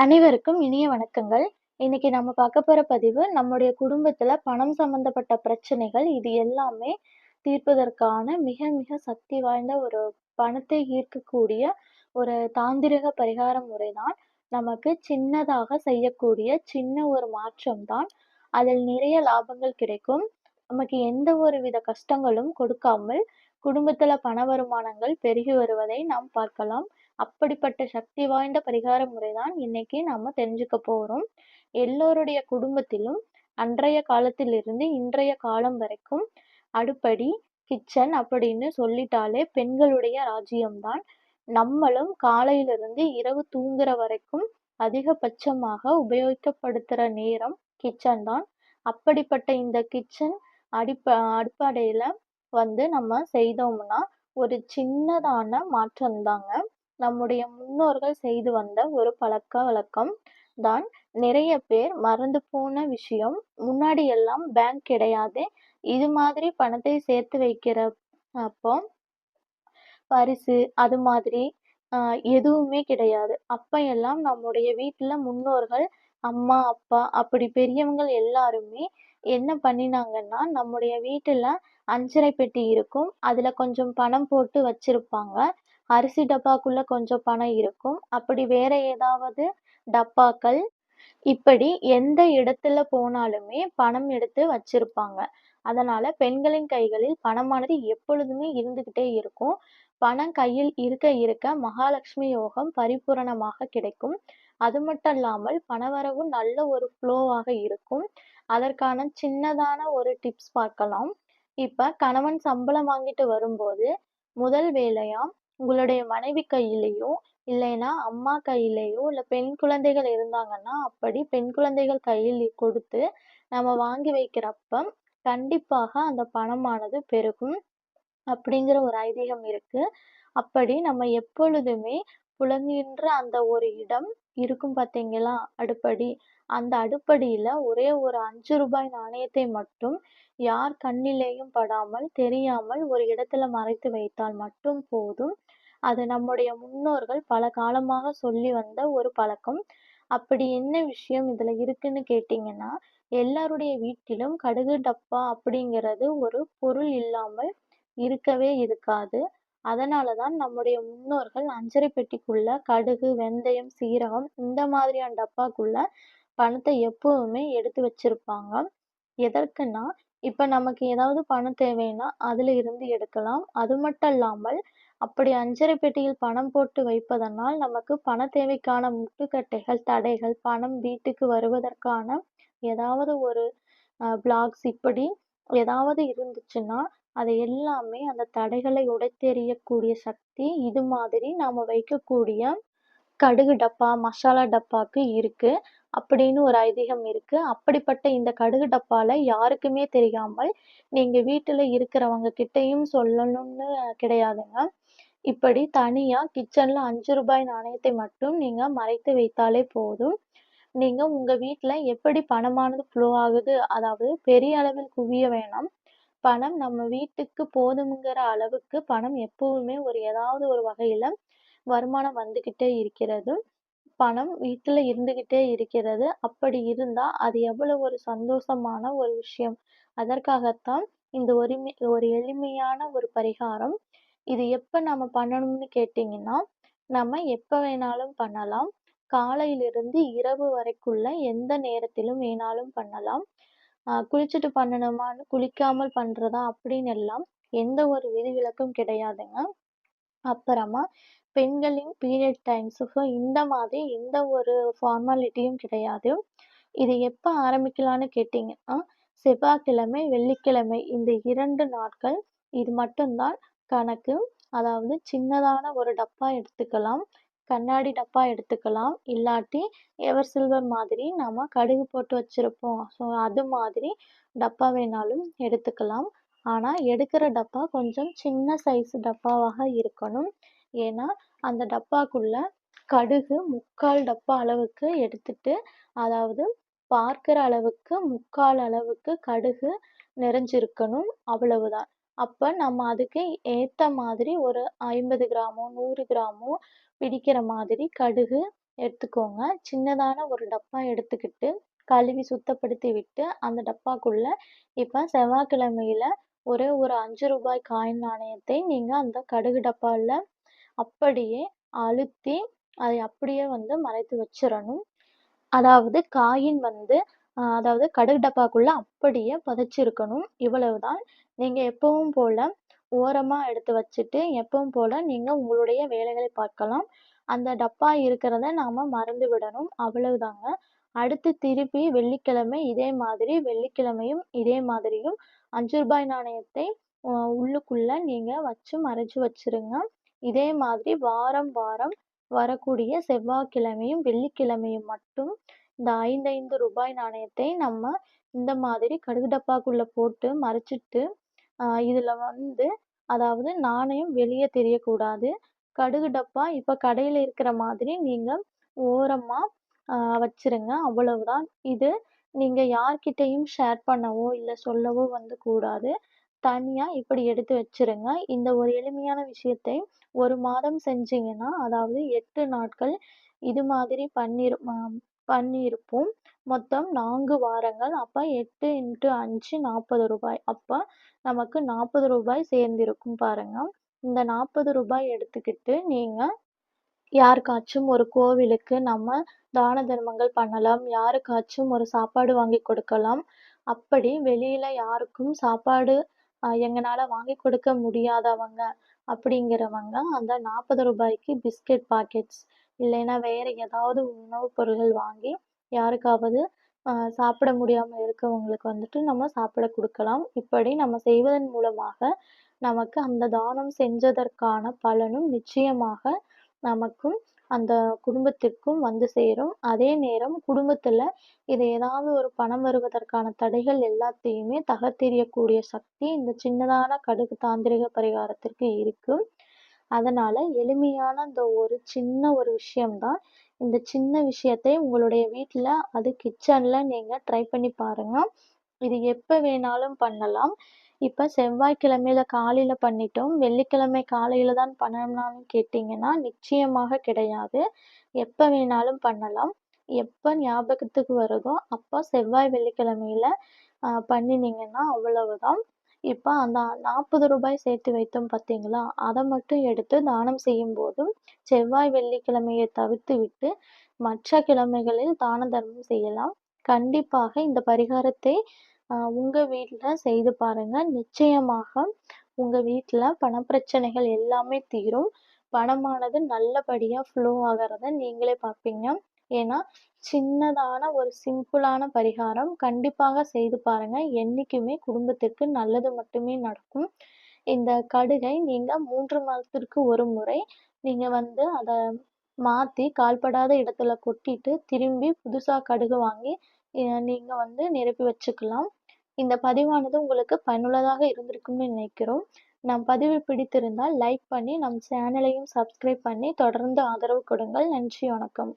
அனைவருக்கும் இனிய வணக்கங்கள். இன்னைக்கு நம்ம பார்க்க போற பதிவு, நம்முடைய குடும்பத்துல பணம் சம்மந்தப்பட்ட பிரச்சனைகள், இது எல்லாமே தீர்ப்பதற்கான மிக மிக சக்தி வாய்ந்த ஒரு பணத்தை ஈர்க்கக்கூடிய ஒரு தாந்திரிக பரிகார முறைதான். நமக்கு சின்னதாக செய்யக்கூடிய சின்ன ஒரு மாற்றம் தான், அதில் நிறைய லாபங்கள் கிடைக்கும். நமக்கு எந்த ஒரு வித கஷ்டங்களும் கொடுக்காமல், குடும்பத்துல பண வருமானங்கள் பெருகி வருவதை நாம் பார்க்கலாம். அப்படிப்பட்ட சக்தி வாய்ந்த பரிகார முறைதான் இன்னைக்கு நாம தெரிஞ்சுக்க போறோம். எல்லோருடைய குடும்பத்திலும் அன்றைய காலத்திலிருந்து இன்றைய காலம் வரைக்கும் அடுப்படி, கிச்சன் அப்படின்னு சொல்லிட்டாலே பெண்களுடைய ராஜ்யம்தான். நம்மளும் காலையிலிருந்து இரவு தூங்குற வரைக்கும் அதிகபட்சமாக உபயோகிக்கப்படுத்துற நேரம் கிச்சன் தான். அப்படிப்பட்ட இந்த கிச்சன் அடிப்ப அடிப்படையில் வந்து நம்ம செய்தோம்னா, ஒரு சின்னதான மாற்றம் தாங்க. நம்முடைய முன்னோர்கள் செய்து வந்த ஒரு பழக்க வழக்கம் தான் நிறைய பேர் மறந்து போன விஷயம். முன்னாடி எல்லாம் பேங்க் கிடையாது. இது மாதிரி பணத்தை சேர்த்து வைக்கிற அப்போ பரிசு அது மாதிரி எதுவுமே கிடையாது. அப்ப எல்லாம் நம்முடைய வீட்ல முன்னோர்கள், அம்மா, அப்பா அப்படி பெரியவங்கள் எல்லாருமே என்ன பண்ணினாங்கன்னா, நம்முடைய வீட்டுல அஞ்சரை பெட்டி இருக்கும். அதுல கொஞ்சம் பணம் போட்டு வச்சிருப்பாங்க. அரிசி டப்பாக்குள்ள கொஞ்சம் பணம் இருக்கும். அப்படி வேற ஏதாவது டப்பாக்கள் இப்படி எந்த இடத்துல போனாலுமே பணம் எடுத்து வச்சிருப்பாங்க. அதனால பெண்களின் கைகளில் பணமானது எப்பொழுதுமே இருந்துகிட்டே இருக்கும். பணம் கையில் இருக்க இருக்க மகாலட்சுமி யோகம் பரிபூரணமாக கிடைக்கும். அது மட்டும் இல்லாமல் பணவரவு நல்ல ஒரு ஃப்ளோவாக இருக்கும். அதற்கான சின்னதான ஒரு டிப்ஸ் பார்க்கலாம். இப்ப கணவன் சம்பளம் வாங்கிட்டு வரும்போது, முதல் வேலையா உங்களுடைய மனைவி கையிலேயோ இல்லைன்னா அம்மா கையிலேயோ இல்ல பெண் குழந்தைகள் இருந்தாங்கன்னா, அப்படி பெண் குழந்தைகள் கையில் கொடுத்து நம்ம வாங்கி வைக்கிறப்ப, கண்டிப்பாக அந்த பணமானது பெருகும். அப்படிங்கிற ஒரு ஐதீகம் இருக்கு. அப்படி நம்ம எப்பொழுதுமே புழங்குகின்ற அந்த ஒரு இடம் இருக்கும் பார்த்தீங்களா? அடுப்படி. அந்த அடுப்படியில ஒரே ஒரு அஞ்சு ரூபாய் நாணயத்தை மட்டும் யார் கண்ணிலேயும் படாமல், தெரியாமல் ஒரு இடத்துல மறைத்து வைத்தால் மட்டும் போதும். அது நம்முடைய முன்னோர்கள் பல காலமாக சொல்லி வந்த ஒரு பழக்கம். அப்படி என்ன விஷயம் இதுல இருக்குன்னு கேட்டீங்கன்னா, எல்லாருடைய வீட்டிலும் கடுகு டப்பா அப்படிங்கிறது ஒரு பொருள் இல்லாமல் இருக்கவே இருக்காது. அதனால தான் நம்முடைய முன்னோர்கள் அஞ்சரை பெட்டிக்குள்ள கடுகு, வெந்தயம், சீரகம் இந்த மாதிரியான டப்பாக்குள்ள பணத்தை எப்பவுமே எடுத்து வச்சிருப்பாங்க. எதற்குன்னா, இப்ப நமக்கு ஏதாவது பணம் தேவைன்னா அதுல இருந்து எடுக்கலாம். அது மட்டும் இல்லாமல், அப்படி அஞ்சரை பெட்டியில் பணம் போட்டு வைப்பதனால் நமக்கு பண தேவைக்கான முட்டுக்கட்டைகள், தடைகள், பணம் வீட்டுக்கு வருவதற்கான ஏதாவது ஒரு பிளாக்ஸ் இப்படி ஏதாவது இருந்துச்சுன்னா, அதை எல்லாமே அந்த தடைகளை உடைத்தெறியக்கூடிய சக்தி இது மாதிரி நாம் வைக்கக்கூடிய கடுகு டப்பா, மசாலா டப்பாக்கு இருக்கு. அப்படின்னு ஒரு ஐதீகம் இருக்கு. அப்படிப்பட்ட இந்த கடுகு டப்பால யாருக்குமே தெரியாமல், நீங்க வீட்டுல இருக்கிறவங்க கிட்டயும் சொல்லணும்னு கிடையாதுங்க. இப்படி தனியா கிச்சன்ல அஞ்சு ரூபாய் நாணயத்தை மட்டும் நீங்க மறைத்து வைத்தாலே போதும். நீங்க உங்க வீட்டில் எப்படி பணமானது ஃப்ளோ ஆகுது, அதாவது பெரிய அளவில் குவிய வேணாம். பணம் நம்ம வீட்டுக்கு போதுங்கிற அளவுக்கு பணம் எப்பவுமே ஒரு ஏதாவது ஒரு வகையில வருமானம் வந்துகிட்டே இருக்கிறது. பணம் வீட்டுல இருந்துகிட்டே இருக்கிறது. அப்படி இருந்தா அது எவ்வளவு ஒரு சந்தோஷமான ஒரு விஷயம். அதற்காகத்தான் இந்த ஒருமை ஒரு எளிமையான ஒரு பரிகாரம். இது எப்ப நம்ம பண்ணணும்னு கேட்டீங்கன்னா, நம்ம எப்ப வேணாலும் பண்ணலாம். காலையிலிருந்து இரவு வரைக்குள்ள எந்த நேரத்திலும் வேணாலும் பண்ணலாம். குளிச்சுட்டு பண்ணணுமான்னு குளிக்காமல் பண்றதா அப்படின்னு எல்லாம் எந்த ஒரு விதிவிலக்கும் கிடையாதுங்க. அப்புறமா பெண்களின் பீரியட் டைம்ஸ் ஸோ இந்த மாதிரி எந்த ஒரு ஃபார்மாலிட்டியும் கிடையாது. இது எப்ப ஆரம்பிக்கலான்னு கேட்டீங்கன்னா, செவ்வாய்க்கிழமை, வெள்ளிக்கிழமை இந்த இரண்டு நாட்கள் இது மட்டும் தான் கணக்கு. அதாவது சின்னதான ஒரு டப்பா எடுத்துக்கலாம். கண்ணாடி டப்பா எடுத்துக்கலாம். இல்லாட்டி எவர் சில்வர் மாதிரி நாம் கடுகு போட்டு வச்சிருப்போம். ஸோ அது மாதிரி டப்பா வேணாலும் எடுத்துக்கலாம். ஆனால் எடுக்கிற டப்பா கொஞ்சம் சின்ன சைஸ் டப்பாவாக இருக்கணும். ஏன்னா, அந்த டப்பாக்குள்ள கடுகு 3/4 டப்பா அளவுக்கு எடுத்துட்டு, அதாவது பார்க்கிற அளவுக்கு 3/4 அளவுக்கு கடுகு நிறைஞ்சிருக்கணும். அவ்வளவுதான். அப்போ நம்ம அதுக்கு ஏற்ற மாதிரி ஒரு 50 கிராமோ, நூறு கிராமோ பிடிக்கிற மாதிரி கடுகு எடுத்துக்கோங்க. சின்னதான ஒரு டப்பா எடுத்துக்கிட்டு, கழுவி சுத்தப்படுத்தி விட்டு, அந்த டப்பாக்குள்ள இப்ப செவ்வாய்க்கிழமையில ஒரே ஒரு அஞ்சு ரூபாய் காயின் நாணயத்தை நீங்க அந்த கடுகு டப்பால அப்படியே அழுத்தி, அதை அப்படியே வந்து மறைத்து வச்சிடணும் அதாவது காயின் வந்து அதாவது கடுகு டப்பாக்குள்ள அப்படியே புதைச்சிருக்கணும். இவ்வளவுதான். நீங்க எப்பவும் போல ஓரமாக எடுத்து வச்சுட்டு, எப்பவும் போல நீங்கள் உங்களுடைய வேலைகளை பார்க்கலாம். அந்த டப்பா இருக்கிறத நாம் மறந்து விடணும். அவ்வளவுதாங்க. அடுத்து திருப்பி வெள்ளிக்கிழமை இதே மாதிரி வெள்ளிக்கிழமையும் இதே மாதிரியும் அஞ்சு ரூபாய் நாணயத்தை உள்ளுக்குள்ளே உள்ளுக்குள்ள நீங்க வச்சு மறைச்சு வச்சிருங்க. இதே மாதிரி வாரம் வாரம் வரக்கூடிய செவ்வாய்க்கிழமையும், வெள்ளிக்கிழமையும் மட்டும் இந்த ஐந்து ஐந்து ரூபாய் நாணயத்தை நம்ம இந்த மாதிரி கடுகு டப்பாக்குள்ள போட்டு மறைச்சிட்டு, இதுல வந்து அதாவது நாணயம் வெளியே தெரியக்கூடாது. கடுகு டப்பா இப்ப கடையில இருக்கிற மாதிரி நீங்க ஓரமா அ வச்சிருங்க. அவ்வளவுதான். இது நீங்க யார்கிட்டயும் ஷேர் பண்ணவோ, இல்ல சொல்லவோ வந்து கூடாது. தனியா இப்படி எடுத்து வச்சிருங்க. இந்த ஒரு எளிமையான விஷயத்தை ஒரு மாதம் செஞ்சீங்கன்னா, அதாவது எட்டு நாட்கள் இது மாதிரி பன்னீர் பண்ணியிருப்போம். மொத்தம் நான்கு வாரங்கள். அப்ப 8 இன்டு 5 ரூ. 40 அப்ப நமக்கு நாற்பது ரூபாய் சேர்ந்திருக்கும் பாருங்க. இந்த நாற்பது ரூபாய் எடுத்துக்கிட்டு நீங்க யாருக்காச்சும் ஒரு கோவிலுக்கு நம்ம தான தர்மங்கள் பண்ணலாம். யாருக்காச்சும் ஒரு சாப்பாடு வாங்கி கொடுக்கலாம். அப்படி வெளியில யாருக்கும் சாப்பாடு எங்களால் வாங்கி கொடுக்க முடியாதவங்க அப்படிங்கிறவங்க அந்த நாற்பது ரூபாய்க்கு பிஸ்கட் பாக்கெட்ஸ் இல்லைன்னா வேற ஏதாவது உணவுப் பொருள்கள் வாங்கி யாருக்காவது சாப்பிட முடியாம இருக்கவங்களுக்கு வந்துட்டு நம்ம சாப்பிட கொடுக்கலாம் இப்படி நம்ம செய்வதன் மூலமாக நமக்கு அந்த தானம் செஞ்சதற்கான பலனும் நிச்சயமாக நமக்கும் அந்த குடும்பத்திற்கும் வந்து சேரும். அதே நேரம் குடும்பத்துல இது ஏதாவது ஒரு பணம் வருவதற்கான தடைகள் எல்லாத்தையுமே தகர்த்தெறியக்கூடிய சக்தி இந்த சின்னதான கடுகு தாந்திரிக பரிகாரத்திற்கு இருக்கு. அதனால எளிமையான இந்த ஒரு சின்ன ஒரு விஷயம்தான் இந்த சின்ன விஷயத்தை உங்களுடைய வீட்டில் அது கிச்சனில் நீங்கள் ட்ரை பண்ணி பாருங்கள் இது எப்போ வேணாலும் பண்ணலாம். இப்போ செவ்வாய்க்கிழமையில காலையில பண்ணிட்டோம். வெள்ளிக்கிழமை காலையில தான் பண்ணணும்னு கேட்டிங்கன்னா நிச்சயமாக கிடையாது. எப்போ வேணாலும் பண்ணலாம். எப்போ ஞாபகத்துக்கு வருதோ அப்போ செவ்வாய், வெள்ளிக்கிழமையில பண்ணினீங்கன்னா அவ்வளவுதான். இப்போ அந்த நாற்பது ரூபாய் சேர்த்து வைத்தோம் பார்த்தீங்களா? அதை மட்டும் எடுத்து தானம் செய்யும் போதும் செவ்வாய், வெள்ளிக்கிழமையை தவிர்த்துவிட்டு மற்ற கிழமைகளில் தான தர்மம் செய்யலாம். கண்டிப்பாக இந்த பரிகாரத்தை உங்கள் உங்க செய்து பாருங்க. நிச்சயமாக உங்க வீட்டில் பணப்பிரச்சனைகள் எல்லாமே தீரும். பணமானது நல்லபடியாக ஃப்ளோ ஆகிறத நீங்களே பார்ப்பீங்க. ஏன்னா, சின்னதான ஒரு சிம்பிளான பரிகாரம். கண்டிப்பாக செய்து பாருங்க. என்றைக்குமே குடும்பத்திற்கு நல்லது மட்டுமே நடக்கும். இந்த கடுகை நீங்க மூன்று மாதத்திற்கு ஒரு முறை நீங்க வந்து அதை மாத்தி கால்படாத இடத்துல கொட்டிட்டு, திரும்பி புதுசா கடுகு வாங்கி நீங்கள் நீங்க வந்து நிரப்பி வச்சுக்கலாம். இந்த பதிவானது உங்களுக்கு பயனுள்ளதாக இருந்திருக்கும்னு நினைக்கிறோம். நம் பதிவு பிடித்திருந்தால் லைக் பண்ணி, நம் சேனலையும் சப்ஸ்கிரைப் பண்ணி தொடர்ந்து ஆதரவு கொடுங்கள். நன்றி, வணக்கம்.